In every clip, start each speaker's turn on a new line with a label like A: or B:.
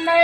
A: உன்னை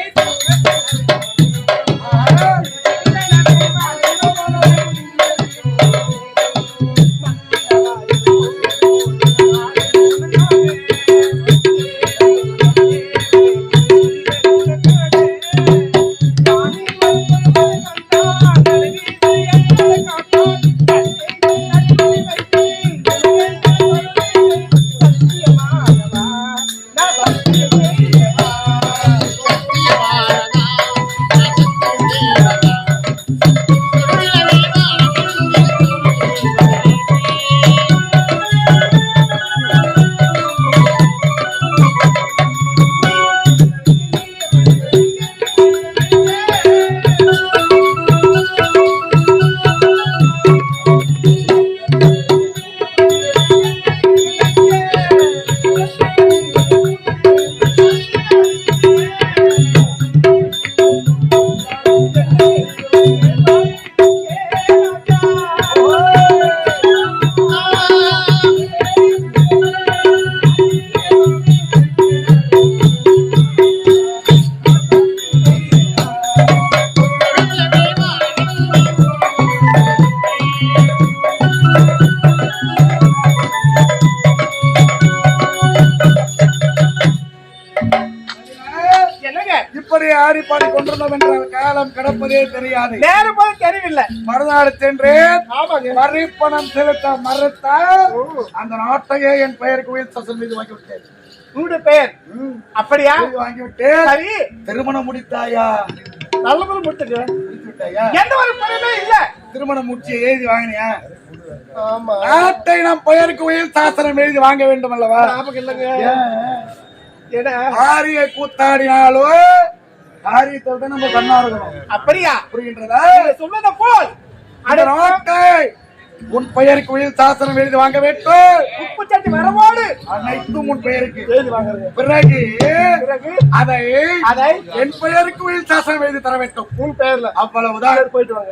B: இப்படி ஆடி பாடி கொண்டிருந்தோம் என்றால் காலம் கடப்பதே தெரியாது.
A: நேரம் தெரியவில்லை.
B: மறுநாடு சென்றேன்
A: ஆமாங்க.
B: வரி பணம் செலுத்த மறுத்தால் அந்த நாட்டையே என் பெயருக்கு உயிர் சசன் மீது வாங்கி விட்டேன்
A: உங்களுடைய பெயர் அப்படியா?
B: எழுதி வாங்கி விட்டேன்
A: சரி.
B: திருமணம் முடித்தாயா?
A: நல்ல முறை முடிச்சுங்க
B: முடித்து விட்டாயா
A: எந்த ஒரு பணமே இல்ல.
B: திருமணம் முடிச்சு எழுதி வாங்கினியா?
A: ஆமா.
B: நாட்டை நம் பெயருக்கு உயிர் சாசனம் எழுதி வாங்க வேண்டும் அல்லவா
A: ஞாபகம் இல்லைங்க
B: ஆரிய கூத்தாடினாலும் ஆரியத்தோட நம்ம கண்ணா இருக்கணும்
A: அப்படியா?
B: புரிகின்றதா?
A: சொன்னத போல்.
B: உன் பெயருக்கு உயிர் சாசனம் எழுதி வாங்க வேண்டும்.
A: உப்பு சட்டி வரவோடு.
B: அனைத்தும் உன் பெயருக்கு.
A: எழுதி
B: பிறகு
A: பிறகு
B: அதை
A: அதை
B: என் பெயருக்கு உயிர் சாசனம் எழுதி தர வேண்டும்.
A: உன் பெயர்ல.
B: அவ்வளவுதான்.
A: போயிட்டு வாங்க?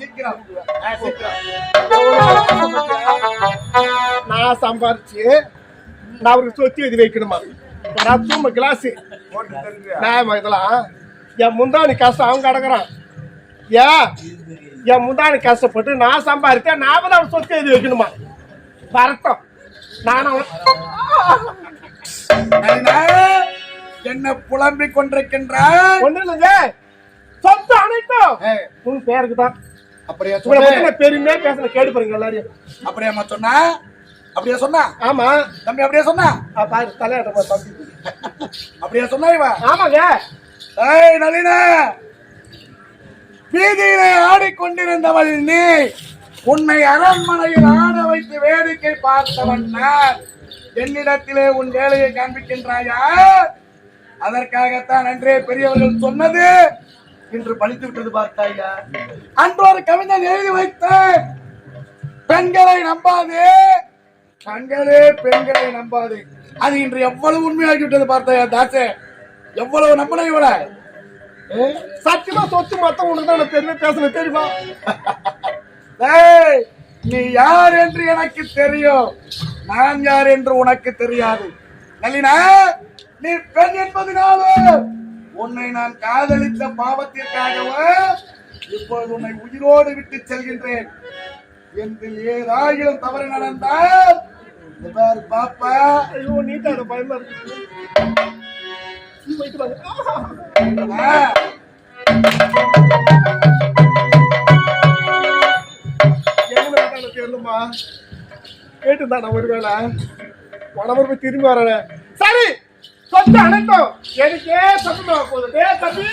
B: சீக்கிரம். சீக்கிரம்.
A: நான் சம்பாரிச்சு நான் அவருக்கு சொத்து எழுதி வைக்கணுமா? நான் தூம்ப கிளாஸ் நான் இதெல்லாம்? என் முந்தாணி கஷ்டம் அவன் கிடக்குறான் ஏன் என் முந்தாணி கஷ்டப்பட்டு நான் சம்பாதித்தேன் நான் தான் அவன் சொத்து எழுதி வைக்கணுமா? வரட்டும். நானும்
B: என்ன புலம்பிக் கொண்டிருக்கின்றான்
A: ஒண்ணு இல்லைங்க. சொத்து அனைத்தும் உன் பேருக்கு தான்.
B: அப்படியா
A: பெருமையா பேசுன கேடு பாருங்க எல்லாரையும்.
B: அப்படியாம்மா சொன்னா. அப்படியா சொன்னா?
A: ஆமா.
B: தம்பி அப்படியா சொன்னா?
A: பாரு தலையாட்ட தம்பி.
B: அப்படியா சொன்னா இவ?
A: ஆமாங்க.
B: ஏய் நளினா! வீதியிலே ஆடிக்கொண்டிருந்தவள் நீ உன்னை அரண்மனையில் ஆட வைத்து வேடிக்கை பார்த்தவன் நான். என்னிடத்திலே உன் வேலையை காண்பிக்கின்றாயா? அதற்காகத்தான் அன்றே பெரியவர்கள் சொன்னது. இன்று பலித்து விட்டது பார்த்தாயா? அன்று ஒரு கவிஞன் எழுதி வைத்த பெண்களை நம்பாதே. கண்களே பெண்களை நம்பாதே. அது இன்று எவ்வளவு உண்மையாகி விட்டது பார்த்தாயா தாசே எவ்வளவு நம்பனை இவள?
A: சத்தியமா சொத்து மொத்தம் உனக்கு தான் நான் பெருமை பேசணும் தெரியுமா?
B: நீ யார் என்று எனக்கு தெரியும். நான் யார் என்று உனக்கு தெரியாது. நளினா நீ பெண் என்பதனால உன்னை நான் காதலித்த பாவத்திற்காகவோ இப்பொழுது உன்னை உயிரோடு விட்டு செல்கின்றேன். என்று ஏதாயிலும் தவறு நடந்தால் பாரு பாப்பா.
A: ஐயோ நீட்டா பயமா தெரியலம்மா. கேட்டுதான் ஒருவேளை. உடம்பு போய் திரும்பி வரேன். சரி சொத்து அனைத்தும் எனக்கே சொந்தமாக போகுது. தம்பி.